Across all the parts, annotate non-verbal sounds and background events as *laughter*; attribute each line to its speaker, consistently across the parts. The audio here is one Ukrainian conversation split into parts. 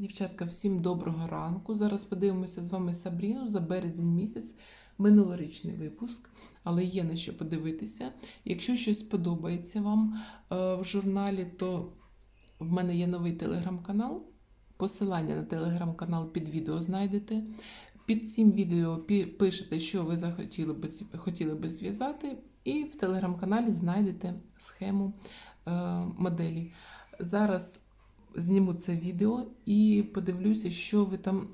Speaker 1: Дівчатка, всім доброго ранку. Зараз подивимося з вами Сабріну за березень місяць, минулорічний випуск, але є на що подивитися. Якщо щось подобається вам е, в журналі, то в мене є новий телеграм-канал. Посилання на телеграм-канал під відео знайдете. Під цим відео пишете, що ви захотіли би, хотіли би зв'язати, і в телеграм-каналі знайдете схему е, моделі. Зараз зніму це відео і подивлюся, що ви там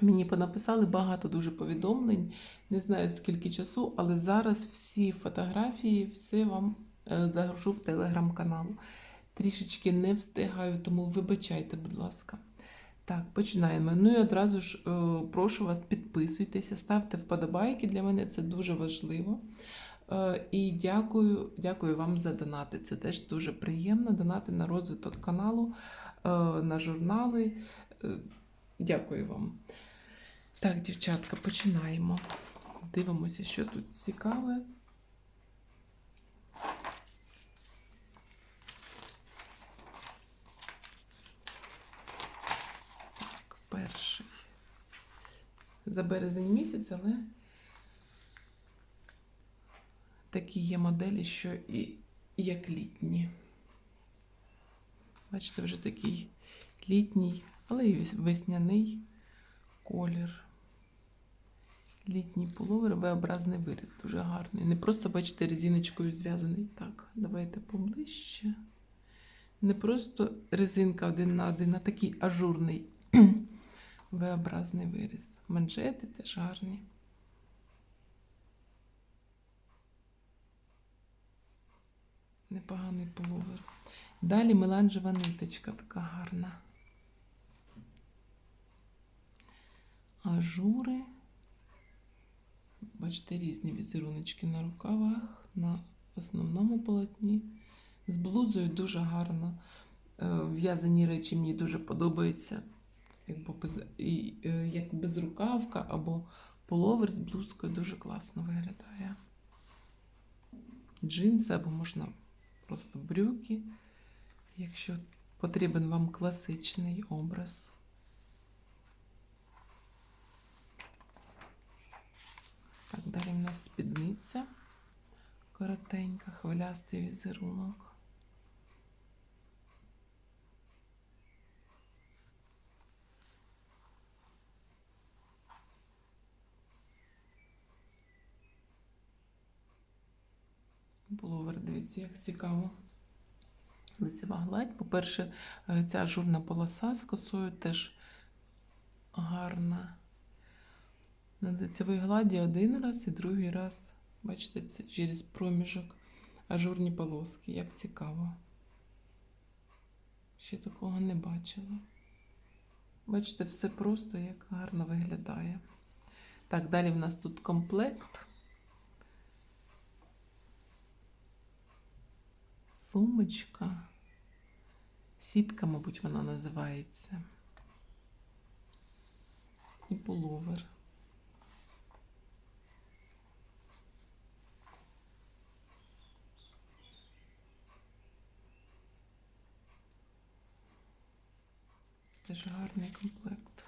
Speaker 1: мені понаписали. Багато дуже повідомлень. Не знаю скільки часу, але зараз всі фотографії, все вам е, загрушу в телеграм-канал. Трішечки не встигаю, тому вибачайте, будь ласка. Так, починаємо. Ну і одразу ж е, прошу вас, підписуйтеся, ставте вподобайки. Для мене це дуже важливо. Е, І дякую, дякую вам за донати. Це теж дуже приємно. Донати на розвиток каналу, е, на журнали. Е, Дякую вам. Так, дівчатка, починаємо. Дивимося, що тут цікаве. Так, перший. За березень місяць, але такі є моделі, що і як літні. Бачите, вже такий літній, але і весняний колір. Літній пуловер, V-образний виріз, дуже гарний. Не просто, бачите, резиночкою зв'язаний. Так, давайте поближче. Не просто резинка один на один, а такий ажурний *clears throat* V-образний виріз. Манжети теж гарні. Непоганий пуловер. Далі меланжева ниточка така гарна. Ажури. Бачите, різні візеруночки на рукавах, на основному полотні. З блузою дуже гарно. Е, В'язані речі мені дуже подобаються. Е, як безрукавка або половер з блузкою дуже класно виглядає. Джинси або можна просто брюки, якщо потрібен вам класичний образ. Так, далі в нас спідниця. Коротенька, хвилястий візерунок. Пуловер, дивіться, як цікаво. Лицева гладь. По-перше, е, ця ажурна полоса з косою теж гарна. На лицевій гладі один раз і другий раз, бачите, це через проміжок ажурні полоски. Як цікаво. Ще такого не бачила. Бачите, все просто як гарно виглядає. Так, далі в нас тут комплект. Сумочка. Сітка, мабуть, вона називається. І пуловер. Теж гарний комплект.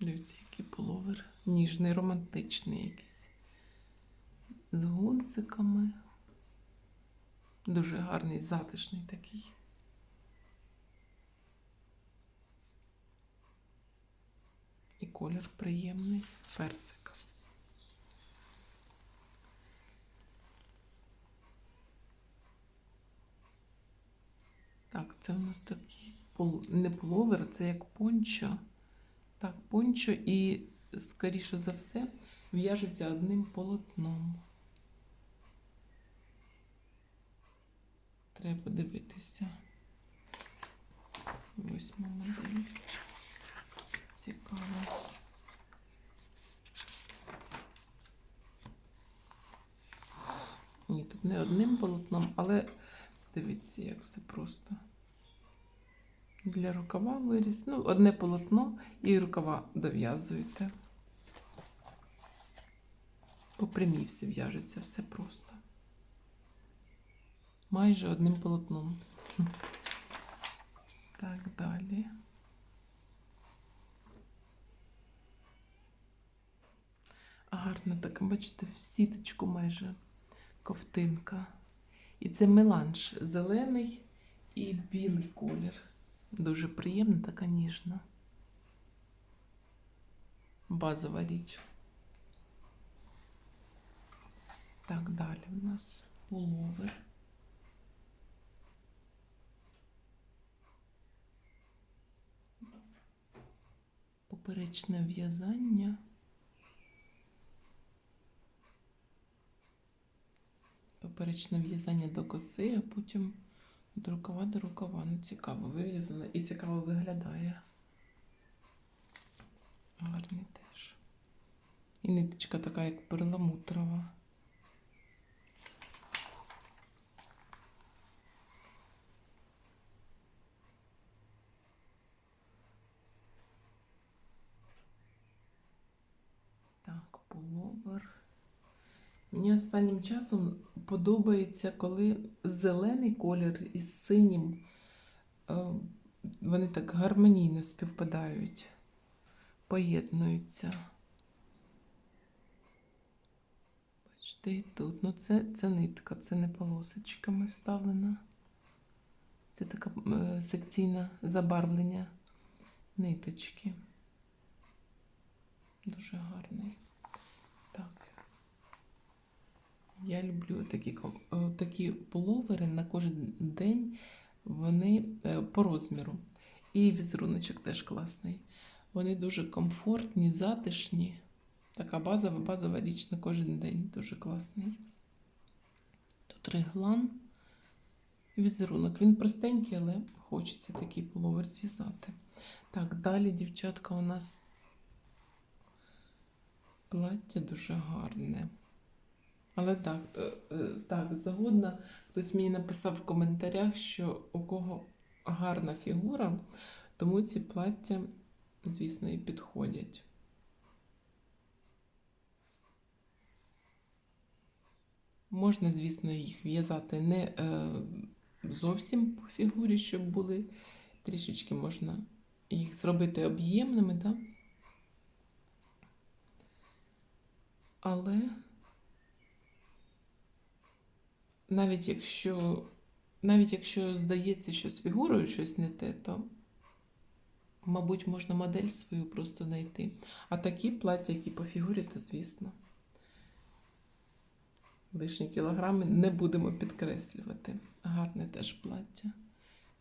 Speaker 1: Дивіться, який пуловер. Ніжний, романтичний якийсь. З гунциками. Дуже гарний, затишний такий. І колір приємний. Персик. Так, це у нас такий не пуловер, це як пончо. Так, пончо і, скоріше за все, в'яжеться одним полотном. Треба подивитися. Восьма модель. Цікаво. Ні, тут не одним полотном, але дивіться, як все просто. Для рукава виріс. Ну, одне полотно і рукава дов'язуєте. По прямій все в'яжеться, все просто. майже одним полотном. *laughs* Так, далі. Гарна така, бачите, в сіточку майже ковтинка. І це меланж зелений і білий колір. Дуже приємна, така ніжна. Базова річ. Так, далі у нас пуловер. Поперечне в'язання. Поперечне в'язання до коси, а потім від рукава до рукава. Ну, цікаво вив'язано і цікаво виглядає. Гарний теж. І ниточка така, як перламутрова. Так, пуловер. Мені останнім часом подобається, коли зелений колір із синім. е, Вони так гармонійно співпадають, поєднуються. Бачите, і тут. Ну, це, це нитка, це не полосочками вставлена. Це таке секційне забарвлення ниточки. Дуже гарний. Так. Я люблю такі, е, такі пуловери на кожен день. Вони е, по розміру. І візеруночок теж класний. Вони дуже комфортні, затишні. Така базова, базова річ на кожен день. Дуже класний. Тут реглан. Візерунок. Він простенький, але хочеться такий пуловер зв'язати. Так, далі, дівчатка, у нас плаття дуже гарне. Але так, е, е, так, загодна. Хтось мені написав в коментарях, що у кого гарна фігура, тому ці плаття, звісно, і підходять. Можна, звісно, їх в'язати не е, зовсім по фігурі, щоб були трішечки можна їх зробити об'ємними, да? але навіть якщо, навіть якщо здається, що з фігурою щось не те, то, мабуть, можна модель свою просто знайти. А такі плаття, які по фігурі, то звісно. Лишні кілограми не будемо підкреслювати. Гарне теж плаття.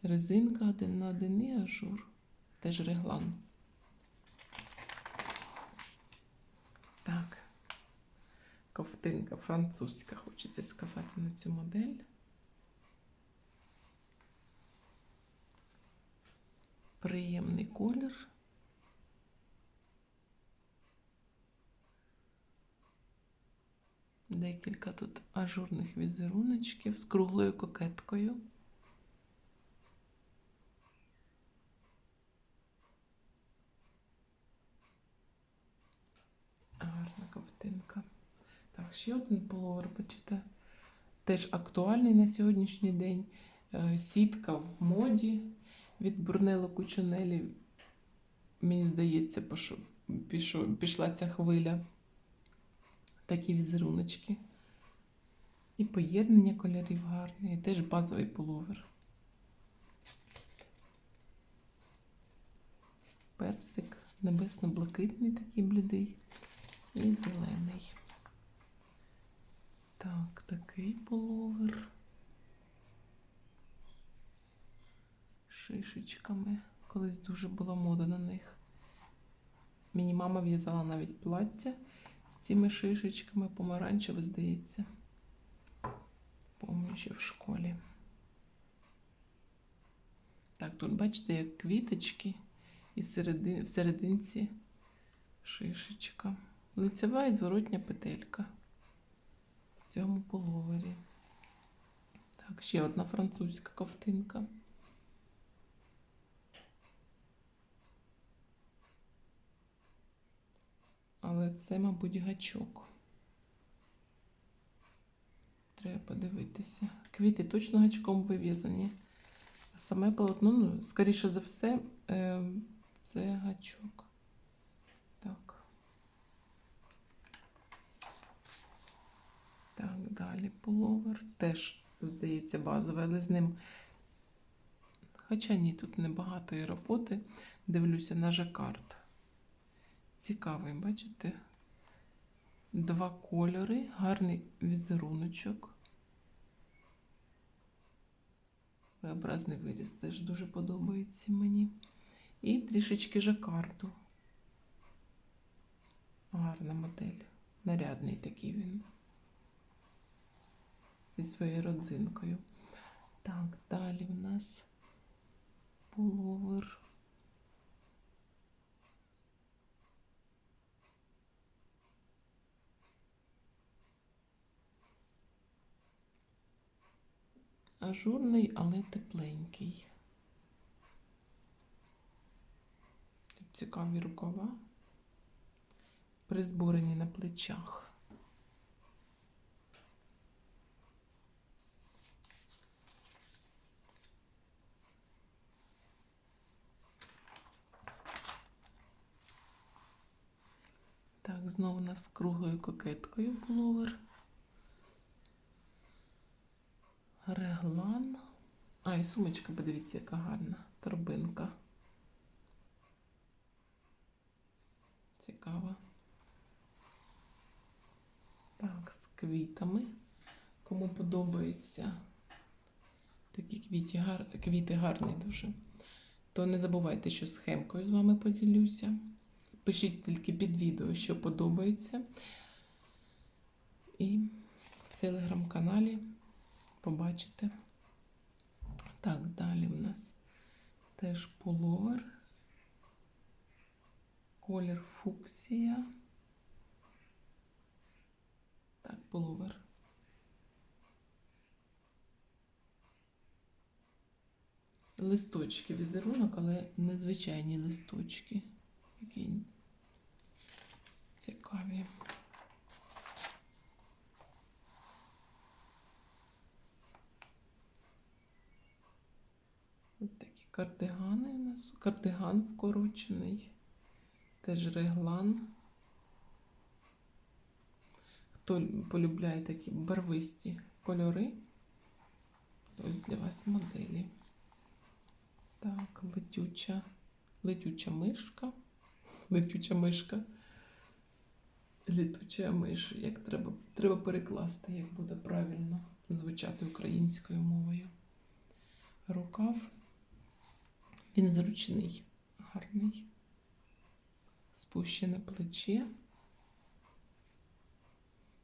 Speaker 1: Резинка один на один і ажур. Теж реглан. Так. Ковтинка французька, хочеться сказати на цю модель. Приємний колір. Декілька тут ажурних візеруночків з круглою кокеткою. Гарна ковтинка. Так, ще один пуловер, бачите, теж актуальний на сьогоднішній день. Е, Сітка в моді від Брунело Кучунелі. Мені здається, пішла ця хвиля. Такі візеруночки. І поєднання кольорів гарне, і теж базовий пуловер. Персик небесно-блакитний такий блідий і зелений. Так, такий пуловер. Шишечками. Колись дуже була мода на них. Мені мама в'язала навіть плаття з цими шишечками, помаранчеве, здається. Помню, ще в школі. Так, тут бачите, як квіточки і середи... в серединці шишечка. Лицева і зворотня петелька цьому половері. Так, ще одна французька ковтинка. Але це, мабуть, гачок. треба подивитися. Квіти точно гачком вив'язані. А саме полотно, ну, скоріше за все, е, це гачок. Так. Так, далі пуловер. Теж, здається, базовий, але з ним. Хоча ні, тут небагато роботи. Дивлюся на жакард. Цікавий, бачите? Два кольори, гарний візеруночок. V-образний виріз теж дуже подобається мені. І трішечки жакарду. Гарна модель. Нарядний такий він. Зі своєю родзинкою. Так, далі в нас пуловер. Ажурний, але тепленький. Тут цікаві рукава. Призборені на плечах. Так, знову у нас з круглою кокеткою пуловер. Реглан. А, і сумочка, подивіться, яка гарна. Торбинка. Цікаво. Так, з квітами. Кому подобається такі квіти, гар... квіти гарні дуже. То не забувайте, що схемкою з вами поділюся. Пишіть тільки під відео, що подобається. І в телеграм-каналі побачите. Так, далі в нас теж пуловер. Колір фуксія. Так, пуловер. Листочки візерунок, але незвичайні листочки. Які цікаві. Ось такі кардигани у нас. Кардиган вкорочений. Теж реглан. Хто полюбляє такі барвисті кольори, ось для вас моделі. Так, летюча, летюча мишка. *laughs* Летюча мишка. Літуча миш. Як треба, треба перекласти, як буде правильно звучати українською мовою. Рукав. Він зручний, гарний. Спущене плече.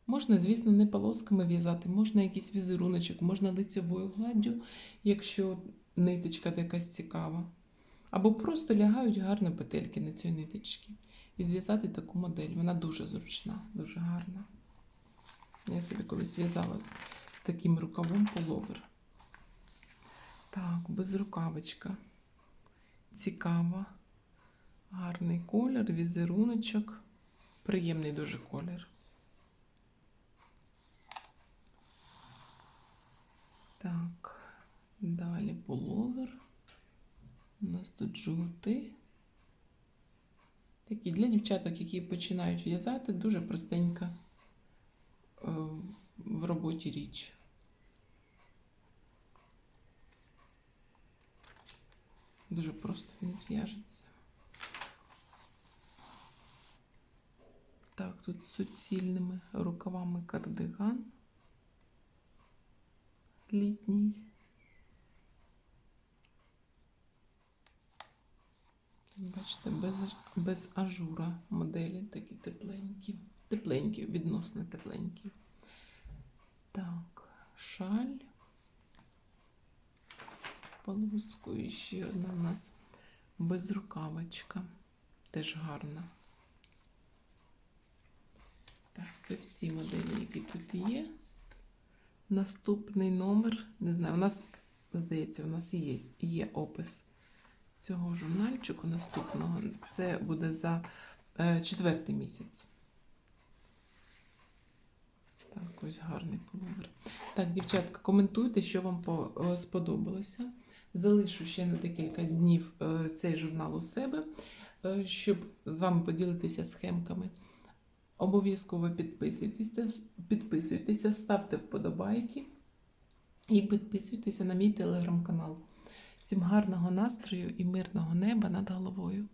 Speaker 1: Можна, звісно, не полосками в'язати, можна якийсь візеруночок, можна лицевою гладдю, якщо ниточка якась цікава. Або просто лягають гарно петельки на цій ниточці. І зв'язати таку модель. Вона дуже зручна, дуже гарна. Я собі колись в'язала таким рукавом половер. Так, безрукавочка. Цікава. Гарний колір, візеруночок. Приємний дуже колір. Так, далі пуловер. У нас тут жовтий. Такі для дівчаток, які починають в'язати, дуже простенька е, в роботі річ. Дуже просто він зв'яжеться. Так, тут суцільними рукавами кардиган літній. Бачите, без, без ажура моделі такі тепленькі. Тепленькі, відносно тепленькі. Так, шаль. Полоскою і ще одна у нас безрукавочка. Теж гарна. Так, це всі моделі, які тут є. Наступний номер, не знаю, у нас, здається, у нас є, є опис цього журнальчику наступного. Це буде за е, четвертий місяць. Так, ось гарний пуловер. Так, дівчатка, коментуйте, що вам е, сподобалося. Залишу ще на декілька днів е, цей журнал у себе, щоб з вами поділитися схемками. Обов'язково підписуйтеся, підписуйтеся, ставте вподобайки і підписуйтеся на мій телеграм-канал. Всім гарного настрою і мирного неба над головою.